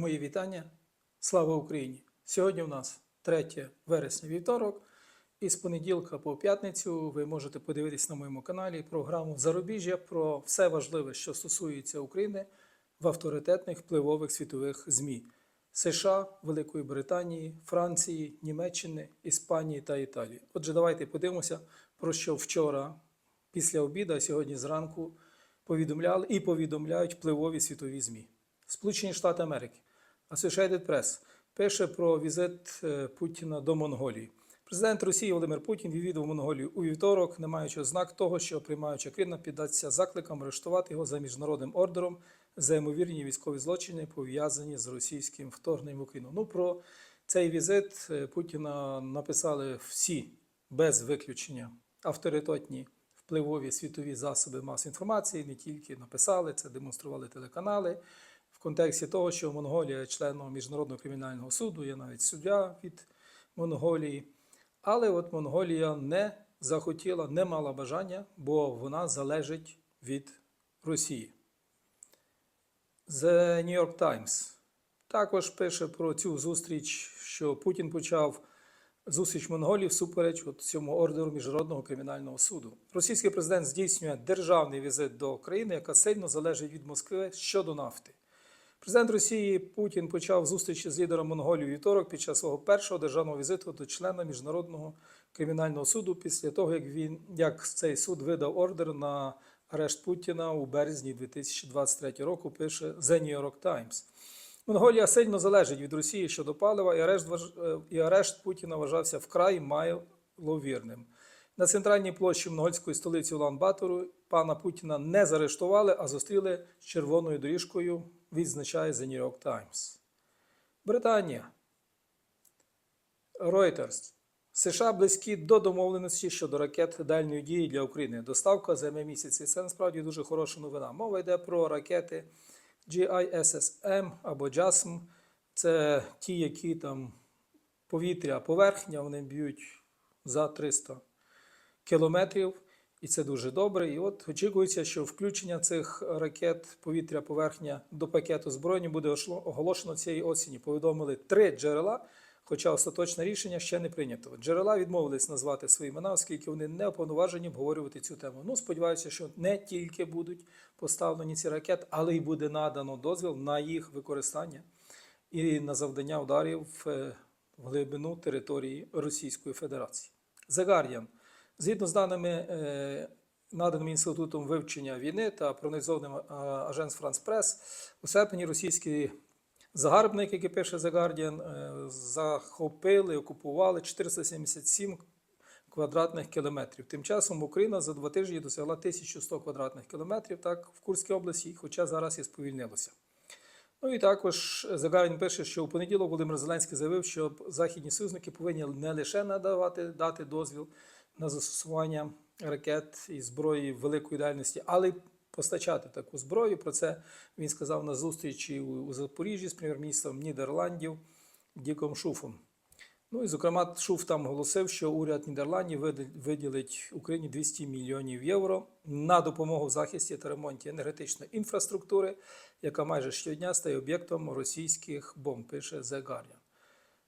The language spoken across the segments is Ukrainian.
Мої вітання. Слава Україні! Сьогодні у нас 3 вересня вівторок, і з понеділка по п'ятницю ви можете подивитись на моєму каналі програму Зарубіжжя про все важливе, що стосується України в авторитетних впливових світових ЗМІ США, Великої Британії, Франції, Німеччини, Іспанії та Італії. Отже, давайте подивимося, про що вчора, після обіду, а сьогодні зранку повідомляли і повідомляють впливові світові ЗМІ. Сполучені Штати Америки. Associated Press пише про візит е, Путіна до Монголії. Президент Росії Володимир Путін відвідав Монголію у вівторок, не маючи ознак того, що приймаюча країна піддасться закликам арештувати його за міжнародним ордером за ймовірні військові злочини, пов'язані з російським вторгненням в Україну. Ну про цей візит е, Путіна написали всі без виключення авторитетні впливові світові засоби масової інформації. Не тільки написали це, демонстрували телеканали контексті того, що Монголія членом міжнародного кримінального суду, є навіть суддя від Монголії. Але от Монголія не захотіла, не мала бажання, бо вона залежить від Росії. The New York Times також пише про цю зустріч, що Путін почав зустріч Монголії всупереч от цьому ордеру Міжнародного кримінального суду. Російський президент здійснює державний візит до країни, яка сильно залежить від Москви щодо нафти. Президент Росії Путін почав зустрічі з лідером Монголії вівторок під час свого першого державного візиту до члена Міжнародного кримінального суду після того, як він як цей суд видав ордер на арешт Путіна у березні 2023 року. Пише The New York Times. Монголія сильно залежить від Росії щодо палива, і арешт, і арешт Путіна вважався вкрай маловірним. На центральній площі монгольської столиці Улан-Батору пана Путіна не заарештували, а зустріли з червоною доріжкою, відзначає The New York Times. Британія. Reuters. США близькі до домовленості щодо ракет дальньої дії для України. Доставка займе місяці. Це насправді дуже хороша новина. Мова йде про ракети GISSM або JASM. Це ті, які там повітря, поверхня, вони б'ють за 300 кілометрів, і це дуже добре. І от очікується, що включення цих ракет повітря-поверхня до пакету збройні буде оголошено цієї осені. Повідомили три джерела, хоча остаточне рішення ще не прийнято. Джерела відмовились назвати свої імена, оскільки вони не уповноважені обговорювати цю тему. Ну, сподіваюся, що не тільки будуть поставлені ці ракети, але й буде надано дозвіл на їх використання і на завдання ударів е, в глибину території Російської Федерації. The Guardian. Згідно з даними е, наданими інститутом вивчення війни та проаналізованим е, Агенс Франс Прес, у серпні російські загарбники, які пише The Guardian, е, захопили, окупували 477 квадратних кілометрів. Тим часом Україна за два тижні досягла 1100 квадратних кілометрів, так, в Курській області, хоча зараз і сповільнилося. Ну і також Загарін пише, що у понеділок Володимир Зеленський заявив, що західні союзники повинні не лише надавати дати дозвіл на застосування ракет і зброї великої дальності, але постачати таку зброю. Про це він сказав на зустрічі у Запоріжжі з прем'єр-міністром Нідерландів Діком Шуфом. Ну і зокрема, Шуф там оголосив, що уряд Нідерландів виділить Україні 200 мільйонів євро на допомогу в захисті та ремонті енергетичної інфраструктури, яка майже щодня стає об'єктом російських бомб, пише The Guardian.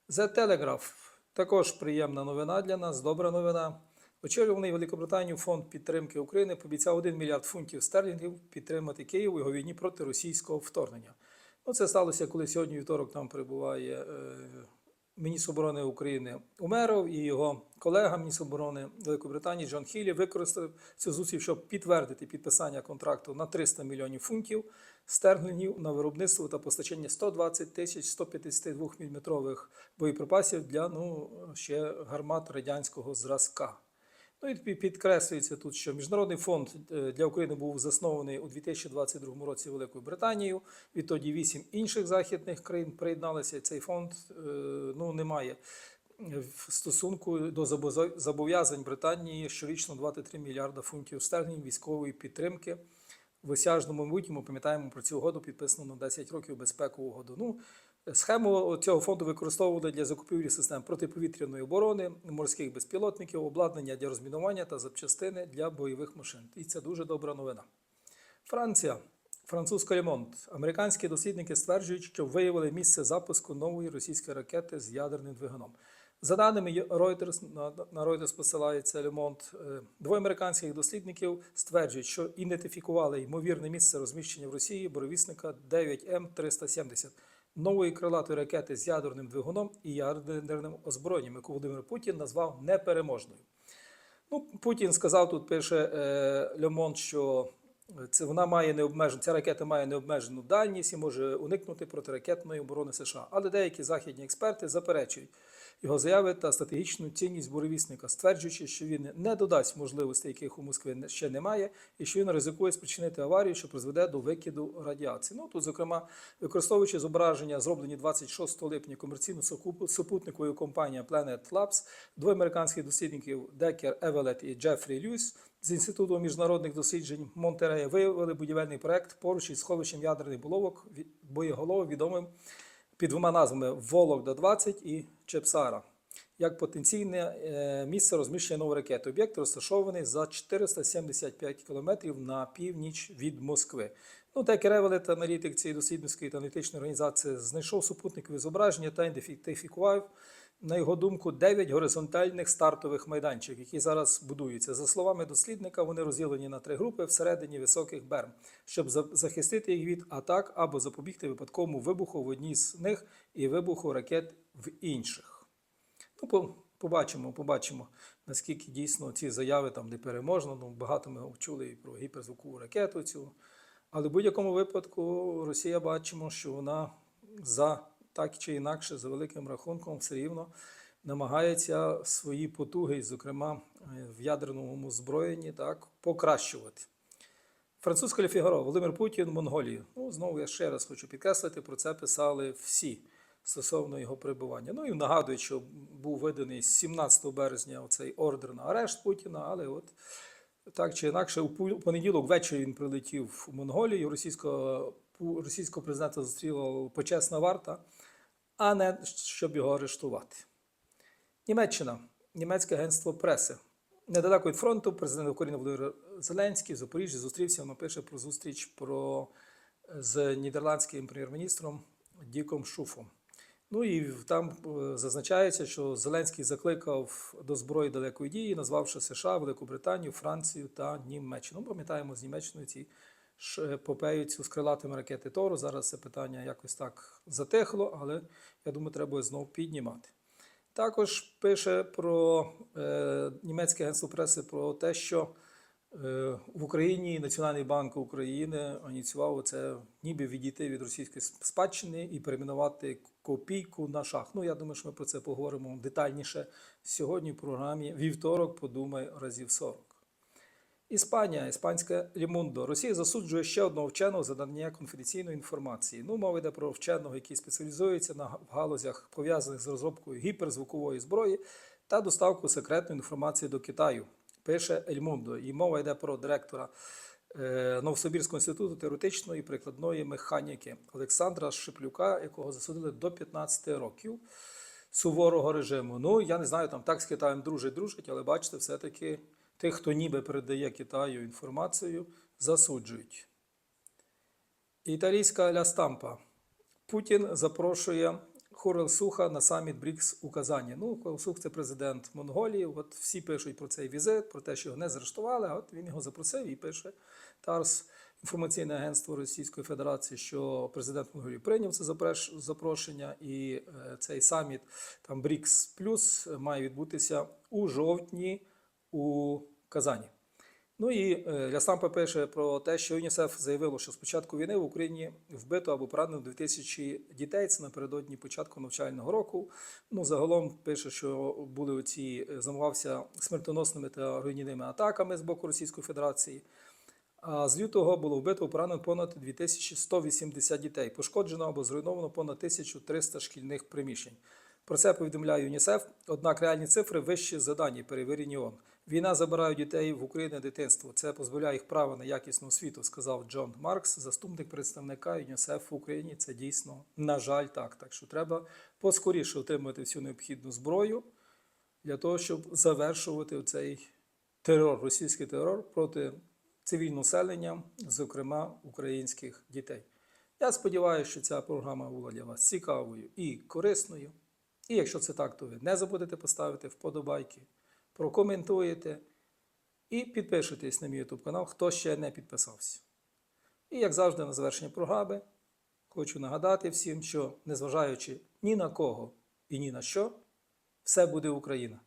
The Telegraph – також приємна новина для нас, добра новина. Очолюваний Великобританію фонд підтримки України пообіцяв 1 мільярд фунтів стерлінгів підтримати Київ у його війні проти російського вторгнення. Ну, це сталося, коли сьогодні вівторок там перебуває е, міністр оборони України Умеров і його колега, міністр оборони Великої Британії Джон Хілі, використав цю зустріч, щоб підтвердити підписання контракту на 300 мільйонів фунтів стерлінгів на виробництво та постачання 120 тисяч 152 мм боєприпасів для ну, ще гармат радянського зразка. Ну і пі- підкреслюється тут, що Міжнародний фонд е, для України був заснований у 2022 році Великою Британією. Відтоді вісім інших західних країн приєдналися. Цей фонд е, ну, не має е, стосунку до зобов'язань Британії щорічно 23 мільярда фунтів стерлінгів військової підтримки. В осяжному майбутньому пам'ятаємо про цю угоду, підписану на 10 років безпекову угоду. Ну, Схему цього фонду використовували для закупівлі систем протиповітряної оборони, морських безпілотників, обладнання для розмінування та запчастини для бойових машин. І це дуже добра новина. Франція. Французька Лемонт. Американські дослідники стверджують, що виявили місце запуску нової російської ракети з ядерним двигуном. За даними Reuters, на, Reuters посилається Лемонт, е, двоє американських дослідників стверджують, що ідентифікували ймовірне місце розміщення в Росії боровісника 9М370 нової крилатої ракети з ядерним двигуном і ядерним озброєнням, яку Володимир Путін назвав непереможною. Ну, Путін сказав тут, пише е, Льомон, що це вона має необмежену, ця ракета має необмежену дальність і може уникнути протиракетної оборони США. Але деякі західні експерти заперечують його заяви та стратегічну цінність буревісника, стверджуючи, що він не додасть можливостей, яких у Москви не- ще немає, і що він ризикує спричинити аварію, що призведе до викиду радіації. Ну тут, зокрема, використовуючи зображення, зроблені 26 липня комерційно супутниковою компанією Planet Labs, двоє американських дослідників Декер Евелет і Джефрі Льюіс з Інституту міжнародних досліджень Монтерея виявили будівельний проект поруч із сховищем ядерних булавок ві- боєголовок, відомим під двома назвами Вологда 20 і Чепсара. Як потенційне е, місце розміщення нової ракети. Об'єкт розташований за 475 кілометрів на північ від Москви. Ну, так Ревелет, аналітик цієї дослідницької та аналітичної організації, знайшов супутникові зображення та ідентифікував, на його думку, 9 горизонтальних стартових майданчиків, які зараз будуються. За словами дослідника, вони розділені на три групи всередині високих берм, щоб захистити їх від атак або запобігти випадковому вибуху в одній з них і вибуху ракет в інших. Ну, побачимо, побачимо, наскільки дійсно ці заяви там не переможно. Ну, багато ми чули і про гіперзвукову ракету цю. Але в будь-якому випадку Росія бачимо, що вона за так чи інакше, за великим рахунком, все рівно намагається свої потуги, зокрема е, в ядерному зброєнні, так, покращувати. Французька Фігаро, Володимир Путін, Монголії. Ну, знову я ще раз хочу підкреслити, про це писали всі стосовно його перебування. Ну і нагадую, що був виданий 17 березня оцей ордер на арешт Путіна, але от так чи інакше, у понеділок ввечері він прилетів у Монголію. Російського, російського президента зустріла почесна варта, а не щоб його арештувати. Німеччина, німецьке агентство преси. Недалеко від фронту президент України Володимир Зеленський в Запоріжжі зустрівся. Воно пише про зустріч про, з нідерландським прем'єр-міністром Діком Шуфом. Ну і там е, зазначається, що Зеленський закликав до зброї далекої дії, назвавши США, Велику Британію, Францію та Німеччину. Ну, пам'ятаємо з Німеччиною ці ж епопею цю з крилатими ракети Тору. Зараз це питання якось так затихло, але я думаю, треба знову піднімати. Також пише про е, німецьке агентство преси про те, що е, в Україні Національний банк України ініціював це ніби відійти від російської спадщини і перейменувати копійку на шах. Ну, я думаю, що ми про це поговоримо детальніше сьогодні в програмі Вівторок. Подумай разів 40. Іспанія, іспанське Лімундо. Росія засуджує ще одного вченого за надання конфіденційної інформації. Ну, мова йде про вченого, який спеціалізується на галузях, пов'язаних з розробкою гіперзвукової зброї та доставку секретної інформації до Китаю. Пише Ельмундо. І мова йде про директора е, Новосибірського інституту теоретичної і прикладної механіки Олександра Шиплюка, якого засудили до 15 років суворого режиму. Ну, я не знаю, там так з Китаєм дружить, дружить, але бачите, все-таки тих, хто ніби передає Китаю інформацію, засуджують. Італійська Ля Стампа. Путін запрошує Хурел Суха на саміт БРІКС у Казані. Ну, Хурел Сух це президент Монголії. От всі пишуть про цей візит, про те, що його не заарештували. А от він його запросив і пише Тарс, інформаційне агентство Російської Федерації, що президент Монголії прийняв це запрошення, і е, цей саміт там БРІКС Плюс має відбутися у жовтні у Казані. Ну і е, Лясампа пише про те, що ЮНІСЕФ заявило, що з початку війни в Україні вбито або поранено 2000 дітей. Це напередодні початку навчального року. Ну загалом пише, що були оці е, замувався смертоносними та руйнівними атаками з боку Російської Федерації. А з лютого було вбито поранено понад 2180 дітей. Пошкоджено або зруйновано понад 1300 шкільних приміщень. Про це повідомляє ЮНІСЕФ. Однак реальні цифри вищі за дані, перевірені ООН. Війна забирає дітей в Україні дитинство. Це позбавляє їх права на якісну освіту, сказав Джон Маркс, заступник представника ЮНІСЕФ в Україні. Це дійсно, на жаль, так. Так що треба поскоріше отримати всю необхідну зброю для того, щоб завершувати цей терор, російський терор проти цивільним населенням, зокрема українських дітей. Я сподіваюся, що ця програма була для вас цікавою і корисною. І якщо це так, то ви не забудете поставити вподобайки, прокоментуєте і підпишитесь на мій YouTube канал, хто ще не підписався. І як завжди, на завершення програми хочу нагадати всім, що незважаючи ні на кого і ні на що, все буде Україна.